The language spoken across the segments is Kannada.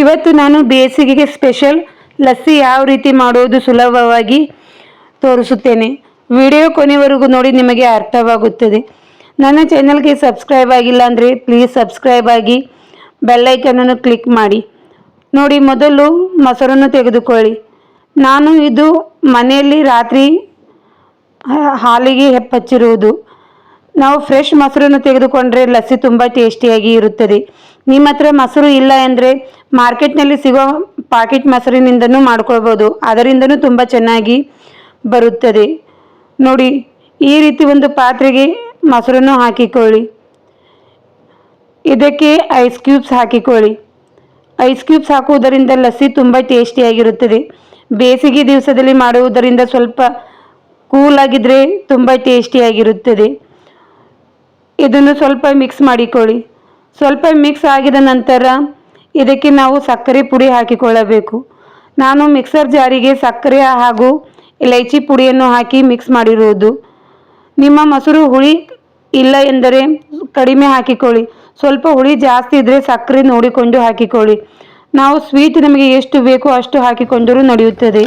ಇವತ್ತು ನಾನು ಬೇಸಿಗೆಗೆ ಸ್ಪೆಷಲ್ ಲಸ್ಸಿ ಯಾವ ರೀತಿ ಮಾಡುವುದು ಸುಲಭವಾಗಿ ತೋರಿಸುತ್ತೇನೆ. ವಿಡಿಯೋ ಕೊನೆವರೆಗೂ ನೋಡಿ, ನಿಮಗೆ ಅರ್ಥವಾಗುತ್ತದೆ. ನನ್ನ ಚಾನಲ್ಗೆ ಸಬ್ಸ್ಕ್ರೈಬ್ ಆಗಿಲ್ಲ ಅಂದರೆ ಪ್ಲೀಸ್ ಸಬ್ಸ್ಕ್ರೈಬ್ ಆಗಿ ಬೆಲ್ಲೈಕನನ್ನು ಕ್ಲಿಕ್ ಮಾಡಿ. ನೋಡಿ, ಮೊದಲು ಮೊಸರನ್ನು ತೆಗೆದುಕೊಳ್ಳಿ. ನಾನು ಇದು ಮನೆಯಲ್ಲಿ ರಾತ್ರಿ ಹಾಲಿಗೆ ಹೆಪ್ಪಚ್ಚಿರುವುದು. ನಾವು ಫ್ರೆಶ್ ಮೊಸರನ್ನು ತೆಗೆದುಕೊಂಡ್ರೆ ಲಸ್ಸಿ ತುಂಬ ಟೇಸ್ಟಿಯಾಗಿ ಇರುತ್ತದೆ. ನಿಮ್ಮ ಹತ್ರ ಮೊಸರು ಇಲ್ಲ ಅಂದರೆ ಮಾರ್ಕೆಟ್ನಲ್ಲಿ ಸಿಗೋ ಪಾಕೆಟ್ ಮೊಸರಿನಿಂದನೂ ಮಾಡ್ಕೊಳ್ಬೋದು. ಅದರಿಂದನೂ ತುಂಬ ಚೆನ್ನಾಗಿ ಬರುತ್ತದೆ. ನೋಡಿ, ಈ ರೀತಿ ಒಂದು ಪಾತ್ರೆಗೆ ಮೊಸರನ್ನು ಹಾಕಿಕೊಳ್ಳಿ. ಇದಕ್ಕೆ ಐಸ್ ಕ್ಯೂಬ್ಸ್ ಹಾಕಿಕೊಳ್ಳಿ. ಐಸ್ ಕ್ಯೂಬ್ಸ್ ಹಾಕುವುದರಿಂದ ಲಸ್ಸಿ ತುಂಬ ಟೇಸ್ಟಿಯಾಗಿರುತ್ತದೆ ಬೇಸಿಗೆ ದಿವಸದಲ್ಲಿ ಮಾಡುವುದರಿಂದ ಸ್ವಲ್ಪ ಕೂಲ್ ಆಗಿದ್ರೆ ತುಂಬ ಟೇಸ್ಟಿಯಾಗಿರುತ್ತದೆ ಇದನ್ನು ಸ್ವಲ್ಪ ಮಿಕ್ಸ್ ಮಾಡಿಕೊಳ್ಳಿ. ಸ್ವಲ್ಪ ಮಿಕ್ಸ್ ಆಗಿದ ನಂತರ ಇದಕ್ಕೆ ನಾವು ಸಕ್ಕರೆ ಪುಡಿ ಹಾಕಿಕೊಳ್ಳಬೇಕು. ನಾನು ಮಿಕ್ಸರ್ ಜಾರಿಗೆ ಸಕ್ಕರೆ ಹಾಗೂ ಇಲೈಚಿ ಪುಡಿಯನ್ನು ಹಾಕಿ ಮಿಕ್ಸ್ ಮಾಡಿರುವುದು ನಿಮ್ಮ ಮೊಸರು ಹುಳಿ ಇಲ್ಲ ಎಂದರೆ ಕಡಿಮೆ ಹಾಕಿಕೊಳ್ಳಿ. ಸ್ವಲ್ಪ ಹುಳಿ ಜಾಸ್ತಿ ಇದ್ದರೆ ಸಕ್ಕರೆ ನೋಡಿಕೊಂಡು ಹಾಕಿಕೊಳ್ಳಿ. ನಾವು ಸ್ವೀಟ್ ನಮಗೆ ಎಷ್ಟು ಬೇಕೋ ಅಷ್ಟು ಹಾಕಿಕೊಂಡರೂ ನಡೆಯುತ್ತದೆ.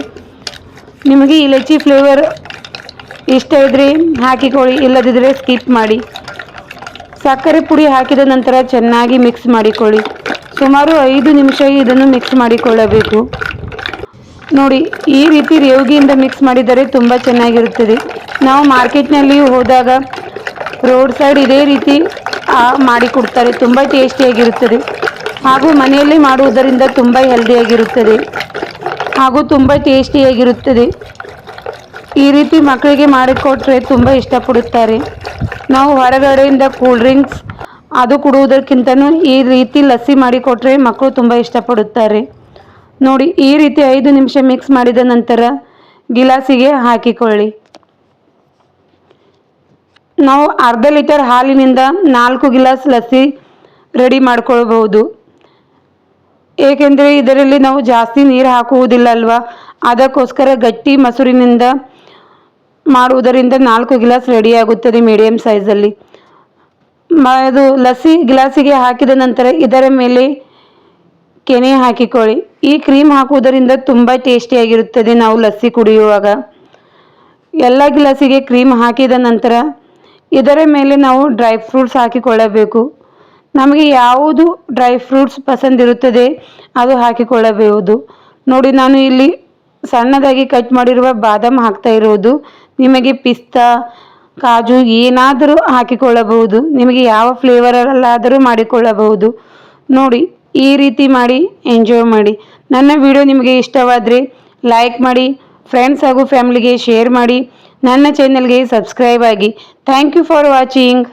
ನಿಮಗೆ ಇಲೈಚಿ ಫ್ಲೇವರ್ ಇಷ್ಟ ಇದ್ದರೆ ಹಾಕಿಕೊಳ್ಳಿ ಇಲ್ಲದಿದ್ದರೆ ಸ್ಕಿಪ್ ಮಾಡಿ. ಸಕ್ಕರೆ ಪುಡಿ ಹಾಕಿದ ನಂತರ ಚೆನ್ನಾಗಿ ಮಿಕ್ಸ್ ಮಾಡಿಕೊಳ್ಳಿ. ಸುಮಾರು ಐದು ನಿಮಿಷ ಇದನ್ನು ಮಿಕ್ಸ್ ಮಾಡಿಕೊಳ್ಳಬೇಕು. ನೋಡಿ, ಈ ರೀತಿ ರೇವಿಗೆಯಿಂದ ಮಿಕ್ಸ್ ಮಾಡಿದರೆ ತುಂಬ ಚೆನ್ನಾಗಿರುತ್ತದೆ. ನಾವು ಮಾರ್ಕೆಟ್ನಲ್ಲಿ ಹೋದಾಗ ರೋಡ್ ಸೈಡ್ ಇದೇ ರೀತಿ ಮಾಡಿಕೊಡ್ತಾರೆ ತುಂಬ ಟೇಸ್ಟಿಯಾಗಿರುತ್ತದೆ. ಹಾಗೂ ಮನೆಯಲ್ಲಿ ಮಾಡುವುದರಿಂದ ತುಂಬ ಹೆಲ್ದಿಯಾಗಿರುತ್ತದೆ. ಹಾಗೂ ತುಂಬ ಟೇಸ್ಟಿಯಾಗಿರುತ್ತದೆ. ಈ ರೀತಿ ಮಕ್ಕಳಿಗೆ ಮಾಡಿಕೊಟ್ರೆ ತುಂಬ ಇಷ್ಟಪಡುತ್ತಾರೆ. ನಾವು ಹೊರಗಡೆಯಿಂದ ಕೂಲ್ ಡ್ರಿಂಕ್ಸ್ ಅದು ಕುಡುವುದಕ್ಕಿಂತನೂ ಈ ರೀತಿ ಲಸ್ಸಿ ಮಾಡಿ ಕೊಟ್ಟರೆ ಮಕ್ಕಳು ತುಂಬ ಇಷ್ಟಪಡುತ್ತಾರೆ. ನೋಡಿ, ಈ ರೀತಿ ಐದು ನಿಮಿಷ ಮಿಕ್ಸ್ ಮಾಡಿದ ನಂತರ ಗಿಲಾಸಿಗೆ ಹಾಕಿಕೊಳ್ಳಿ. ನಾವು ಅರ್ಧ ಲೀಟರ್ ಹಾಲಿನಿಂದ ನಾಲ್ಕು ಗಿಲಾಸ್ ಲಸ್ಸಿ ರೆಡಿ ಮಾಡ್ಕೊಳ್ಬಹುದು. ಏಕೆಂದರೆ ಇದರಲ್ಲಿ ನಾವು ಜಾಸ್ತಿ ನೀರು ಹಾಕುವುದಿಲ್ಲ ಅಲ್ವಾ? ಅದಕ್ಕೋಸ್ಕರ ಗಟ್ಟಿ ಮೊಸರಿನಿಂದ ಮಾಡುವುದರಿಂದ ನಾಲ್ಕು ಗಿಲಾಸ್ ರೆಡಿಯಾಗುತ್ತದೆ ಮೀಡಿಯಂ ಸೈಜಲ್ಲಿ. ಅದು ಲಸ್ಸಿ ಗ್ಲಾಸಿಗೆ ಹಾಕಿದ ನಂತರ ಇದರ ಮೇಲೆ ಕೆನೆ ಹಾಕಿಕೊಳ್ಳಿ. ಈ ಕ್ರೀಮ್ ಹಾಕುವುದರಿಂದ ತುಂಬ ಟೇಸ್ಟಿಯಾಗಿರುತ್ತದೆ ನಾವು ಲಸ್ಸಿ ಕುಡಿಯುವಾಗ. ಎಲ್ಲ ಗ್ಲಾಸಿಗೆ ಕ್ರೀಮ್ ಹಾಕಿದ ನಂತರ ಇದರ ಮೇಲೆ ನಾವು ಡ್ರೈ ಫ್ರೂಟ್ಸ್ ಹಾಕಿಕೊಳ್ಳಬೇಕು. ನಮಗೆ ಯಾವುದು ಡ್ರೈ ಫ್ರೂಟ್ಸ್ ಪಸಂದಿರುತ್ತದೆ ಅದು ಹಾಕಿಕೊಳ್ಳಬಹುದು. ನೋಡಿ, ನಾನು ಇಲ್ಲಿ ಸಣ್ಣದಾಗಿ ಕಟ್ ಮಾಡಿರುವ ಬಾದಾಮ್ ಹಾಕ್ತಾ ಇರುವುದು ನಿಮಗೆ ಪಿಸ್ತಾ, ಕಾಜು ಏನಾದರೂ ಹಾಕಿಕೊಳ್ಳಬಹುದು. ನಿಮಗೆ ಯಾವ ಫ್ಲೇವರಲ್ಲಾದರೂ ಮಾಡಿಕೊಳ್ಳಬಹುದು. ನೋಡಿ, ಈ ರೀತಿ ಮಾಡಿ ಎಂಜಾಯ್ ಮಾಡಿ. ನನ್ನ ವಿಡಿಯೋ ನಿಮಗೆ ಇಷ್ಟವಾದರೆ ಲೈಕ್ ಮಾಡಿ ಫ್ರೆಂಡ್ಸ್ ಹಾಗೂ ಫ್ಯಾಮಿಲಿಗೆ ಶೇರ್ ಮಾಡಿ. ನನ್ನ ಚಾನೆಲ್ಗೆ ಸಬ್ಸ್ಕ್ರೈಬ್ ಆಗಿ. Thank you for watching